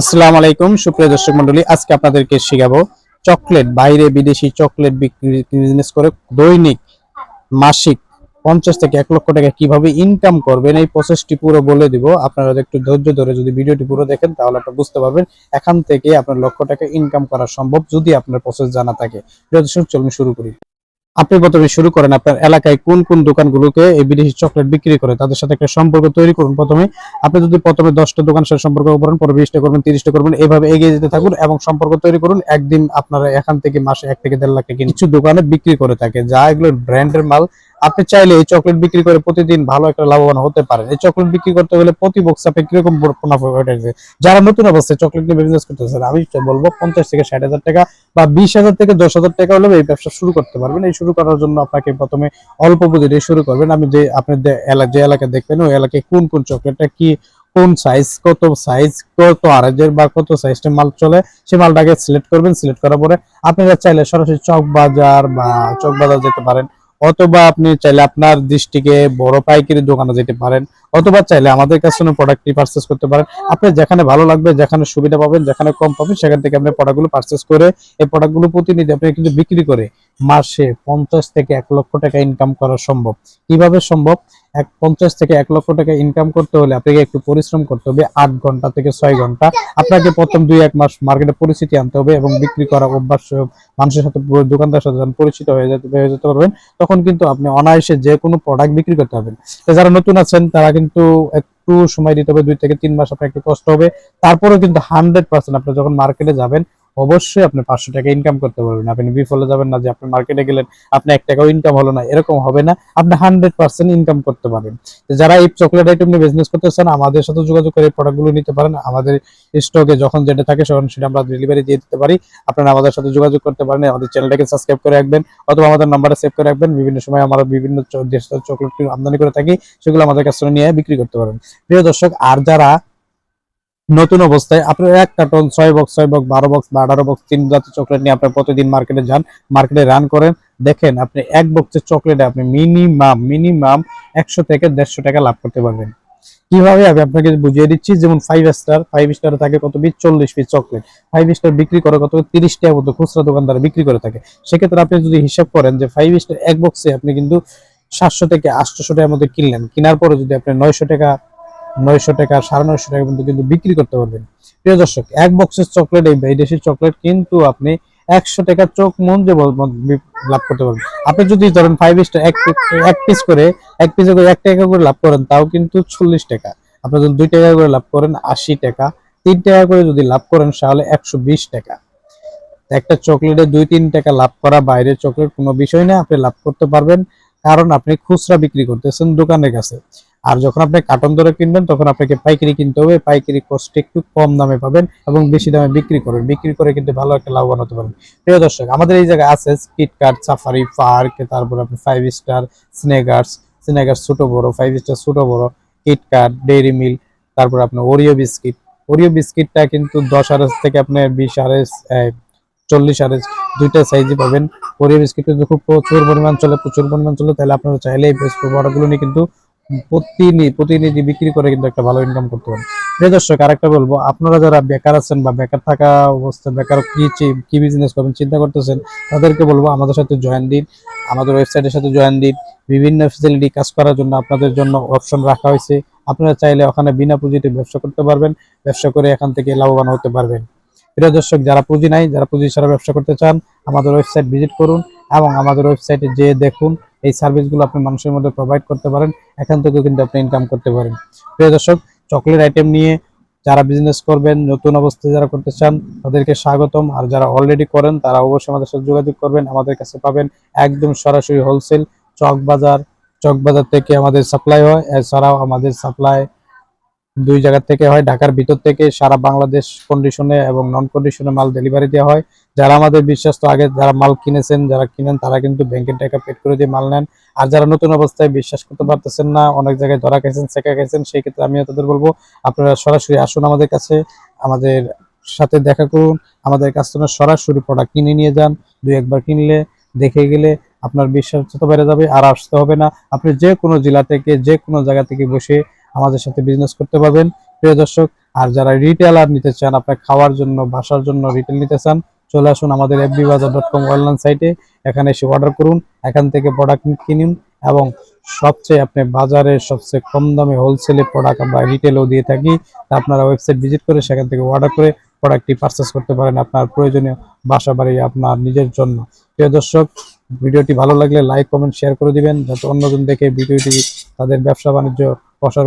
আসসালামু আলাইকুম, সুপ্রিয় দর্শক মন্ডলী আজকে আপনাদেরকে শেখাবো চকলেট, বাইরে বিদেশি চকলেট বিজনেস করে দৈনিক, মাসিক পঞ্চাশ থেকে এক লক্ষ টাকা কীভাবে ইনকাম করবেন, এই প্রসেসটি পুরো বলে দিব। আপনারা একটু ধৈর্য ধরে যদি ভিডিওটি পুরো দেখেন, তাহলে আপনারা বুঝতে পারবেন এখান থেকে আপনার লক্ষ টাকা ইনকাম করা সম্ভব যদি আপনার প্রসেস জানা থাকে। চলুন শুরু করি। আপনি প্রথমে শুরু করেন আপনার এলাকায় কোন কোন দোকানগুলোকে এই বিদেশি চকলেট বিক্রি করে? তাদের সাথে একটা সম্পর্ক তৈরি করুন প্রথমে। আপনি যদি প্রথমে দশটা দোকানের সাথে সম্পর্ক করেন, পরে বিশটা করবেন, তিরিশটা করবেন এইভাবে এগিয়ে যেতে থাকুন এবং সম্পর্ক তৈরি করুন। একদিন আপনারা এখান থেকে মাসে এক থেকে দেড় লাখ কিছু দোকানে বিক্রি করে থাকে। যা এগুলো ব্র্যান্ডের মাল আপনি চাইলে এই চকলেট বিক্রি করে প্রতিদিন ভালো একটা লাভবান হতে পারেন। এই চকলেট বিক্রি করতে হলে প্রতি বক্স আপনি কীরকম মুনাফা যারা নতুন অবস্থায় চকলেট নিয়ে বিজনেস করতেছেন, আমি বলব পঞ্চাশ থেকে ষাট হাজার টাকা বা বিশ হাজার থেকে দশ হাজার টাকা হলেও এই ব্যবসা শুরু করতে পারবেন। এই শুরু করার জন্য আপনাকে প্রথমে অল্প পুঁজি দিয়ে শুরু করবেন। আমি যে আপনি যে এলা- যে এলাকায় দেখবেন, ওই এলাকায় কোন কোন চকলেটটা কি, কোন সাইজ কত সাইজ কত আড়াইজের বা কত সাইজটা মাল চলে, সেই মালটাকে সিলেক্ট করবেন। সিলেক্ট করার পরে আপনারা চাইলে সরাসরি চক বাজার বা চক বাজার যেতে পারেন। অথবা আপনি চাইলে আপনার দৃষ্টিকে বড় পাইকারি দোকানে যেতে পারেন, অথবা চাইলে আমাদের কাছে প্রোডাক্টটি পারচেস করতে পারেন। আপনি যেখানে ভালো লাগবে, যেখানে সুবিধা পাবেন, যেখানে কম পাবেন, সেখান থেকে আপনি প্রোডাক্টগুলো পারচেস করে এই প্রোডাক্টগুলো প্রতিনিধি আপনি কিন্তু বিক্রি করে মাসে পঞ্চাশ থেকে এক লক্ষ টাকা ইনকাম করা সম্ভব। কীভাবে সম্ভব? এক পঞ্চাশ থেকে এক লক্ষ টাকা ইনকাম করতে হলে আপনাকে একটু পরিশ্রম করতে হবে আট ঘণ্টা থেকে ছয় ঘণ্টা। আপনাকে প্রথম দুই এক মাস মার্কেটে পরিচিতি আনতে হবে এবং বিক্রি করা অভ্যাস, মানুষের সাথে দোকানদার সাথে যখন পরিচিত হয়ে যেতে হয়ে যেতে পারবেন, তখন কিন্তু আপনি অনায়াসে যে কোনো প্রোডাক্ট বিক্রি করতে পারবেন। যারা নতুন আছেন, তারা কিন্তু একটু সময় দিতে হবে, দুই থেকে তিন মাস আপনার একটু কষ্ট হবে। তারপরেও কিন্তু হান্ড্রেড পার্সেন্ট আপনি যখন মার্কেটে যাবেন অবশ্যই আপনি পাঁচশো টাকা ইনকাম করতে পারবেন। আপনি বিফলে যাবেন না যে আপনি মার্কেটে গেলেন, আপনি এক টাকাও ইনকাম হলো না, এরকম হবে না। আপনি হান্ড্রেড পার্সেন্ট ইনকাম করতে পারেন। যারা এই চকলেট আইটেম নিয়ে বিজনেস করতে চান, আমাদের সাথে যোগাযোগ করে প্রোডাক্টগুলো নিতে পারেন। আমাদের স্টকে যখন যেটা থাকে তখন সেটা আমরা ডেলিভারি দিয়ে দিতে পারি। আপনারা আমাদের সাথে যোগাযোগ করতে পারেন। আমাদের চ্যানেলটাকে সাবস্ক্রাইব করে রাখবেন, অথবা আমাদের নাম্বারটা সেভ করে রাখবেন। বিভিন্ন সময় আমরা বিভিন্ন দেশ চকলেট আমদানি করে থাকি, সেগুলো আমাদের কাছে নিয়ে বিক্রি করতে পারেন। প্রিয় দর্শক, আর যারা নতুন অবস্থায় আপনার এক কার্টন ছয় বক্স ছয় বক্স বারো বক্স বা আঠারো বক্স তিন জাতীয় চকলেট নিয়ে আপনার প্রতিদিন মার্কেটে যান মার্কেটে রান করেন। দেখেন, আপনি এক বক্সের চকলেটে আপনি মিনিমাম মিনিমাম একশো থেকে দেড়শো টাকা লাভ করতে পারবেন। কীভাবে আমি আপনাকে বুঝিয়ে দিচ্ছি, যেমন ফাইভ স্টার ফাইভ স্টারে থাকে কত পিস চল্লিশ পিস চকলেট ফাইভ স্টার বিক্রি করে কত? তিরিশ টাকা মতো খুচরা দোকানদার বিক্রি করে থাকে। সেক্ষেত্রে আপনি যদি হিসাব করেন যে ফাইভ স্টার এক বক্সে আপনি কিন্তু সাতশো থেকে আটশোশো টাকার মধ্যে কিনলেন। কেনার পরে যদি আপনি নয়শো টাকা নয়শো টাকা, সাড়ে নয়শো টাকা পর্যন্ত কিন্তু বিক্রি করতে পারবেন। প্রিয় দর্শক, এক বক্সের চকলেট এই বিদেশি চকলেট কিন্তু আপনি একশো টাকা চোখ মন যে লাভ করতে পারবেন। আপনি যদি ধরেন ফাইভ স্টার এক পিস করে, এক পিসে করে এক টাকা করে লাভ করেন, তাও কিন্তু চল্লিশ টাকা। আপনি যদি দুই টাকা করে লাভ করেন, আশি টাকা। তিন টাকা করে যদি লাভ করেন, তাহলে একশো বিশ টাকা। একটা চকলেটে দুই, তিন টাকা লাভ করা বাইরের চকলেট কোনো বিষয় না, আপনি লাভ করতে পারবেন। কারণ আপনি খুচরা বিক্রি করতেছেন দোকানের কাছে। আর যখন আপনি কার্টন ধরে কিনবেন, তখন আপনাকে পাইকারি কিনতে হবে। পাইকারি কস্ট একটু কম দামে পাবেন এবং বেশি দামে বিক্রি করবেন। বিক্রি করে কিন্তু ভালো একটা লাভবান হতে পারবেন। প্রিয় দর্শক, আমাদের এই জায়গায় আছে কিটকাট সাফারি পার্ক তারপর আপনি ফাইভ স্টার স্নেগার্স স্নেগার্স ছোট বড় ফাইভ স্টার ছোট বড় কিটকাট ডেইরি মিল তারপর আপনার ওরিও বিস্কিট ওরিও বিস্কিটটা কিন্তু দশ আরেস থেকে আপনি বিশ আরেস চল্লিশ আরেস দুইটা সাইজে পাবেন। ওরিও বিস্কিট কিন্তু খুব প্রচুর পরিমাণ চলে, প্রচুর পরিমাণ চলে। তাহলে আপনারা চাইলে এই প্রোডাক্টগুলো নিয়ে কিন্তু প্রতিনিধি বিক্রি করে কিন্তু একটা ভালো ইনকাম করতে পারেন। প্রিয় দর্শক, আরেকটা বলব, আপনারা যারা বেকার আছেন বা বেকার থাকা অবস্থায়, বেকার কি কি বিজনেস করবেন, চিন্তা করতেছেন, তাদেরকে বলব, আমাদের সাথে জয়েন দিন, আমাদের ওয়েবসাইটের সাথে জয়েন দিন, বিভিন্ন ফেসিলিটি কাজ করার জন্য আপনাদের জন্য অপশন রাখা হয়েছে। আপনারা চাইলে ওখানে বিনা পুঁজিতে ব্যবসা করতে পারবেন, ব্যবসা করে এখান থেকে লাভবান হতে পারবেন। প্রিয় দর্শক, যারা পুঁজি নাই, যারা পুঁজি ছাড়া ব্যবসা করতে চান, আমাদের ওয়েবসাইট ভিজিট করুন এবং আমাদের ওয়েবসাইটে যেয়ে দেখুন এই সার্ভিসগুলো আপনি মানুষের মধ্যে প্রোভাইড করতে পারেন, এখান থেকেও কিন্তু আপনি ইনকাম করতে পারেন। প্রিয় দর্শক চকলেট আইটেম নিয়ে যারা বিজনেস করবেন, নতুন অবস্থায় যারা করতে চান, তাদেরকে স্বাগতম। আর যারা অলরেডি করেন, তারা অবশ্যই আমাদের সাথে যোগাযোগ করবেন। আমাদের কাছে পাবেন একদম সরাসরি হোলসেল চক বাজার চক বাজার থেকে আমাদের সাপ্লাই হয়। এছাড়াও আমাদের সাপ্লাই দুই জায়গা থেকে হয়। ঢাকার ভিতর থেকে সারা বাংলাদেশ কন্ডিশনে এবং নন কন্ডিশনে মাল ডেলিভারি দেওয়া হয়। যারা আমাদের বিশ্বাস তো আগে যারা মাল কিনেছেন, যারা কিনেন, তারা কিন্তু ব্যাংকের টাকা পেড করে দিয়ে মাল নেন। আর যারা নতুন অবস্থায় বিশ্বাস করতে পারতেছেন না, অনেক জায়গায় ধরা খাইছেন শেখা খাইছেন, সেই ক্ষেত্রে আমিও তাদের বলব, আপনারা সরাসরি আসুন আমাদের কাছে, আমাদের সাথে দেখা করুন, আমাদের কাস্টমার সরাসরি প্রোডাক্ট কিনে নিয়ে যান, দুই একবার কিনলে, দেখে গেলে আপনার বিশ্বাস যত বেড়ে যাবে, আর আসতে হবে না। আপনি যে কোনো জেলা থেকে, যে কোনো জায়গা থেকে বসে আমাদের সাথে বিজনেস করতে পারবেন। প্রিয় দর্শক, আর যারা রিটেলার নিতে চান, আপনার খাওয়ার জন্য, বাসার জন্য রিটেল নিতে চান চলে আসুন আমাদের এফবি বাজার ডট কম অনলাইন সাইটে এখানে এসে অর্ডার করুন, এখান থেকে প্রোডাক্ট কিনুন এবং সবচেয়ে আপনি বাজারে সবচেয়ে কম দামে হোলসেলে প্রোডাক্ট আমরা রিটেলও দিয়ে থাকি। আপনারা ওয়েবসাইট ভিজিট করে সেখান থেকে অর্ডার করে প্রোডাক্টটি পারচেস করতে পারেন আপনার প্রয়োজনীয় বাসা বাড়ি আপনার নিজের জন্য। প্রিয় দর্শক, ভিডিওটি ভালো লাগলে লাইক কমেন্ট শেয়ার করে দিবেন। যাতে অন্যজন দেখে ভিডিওটি তাদের ব্যবসা বাণিজ্য প্রসার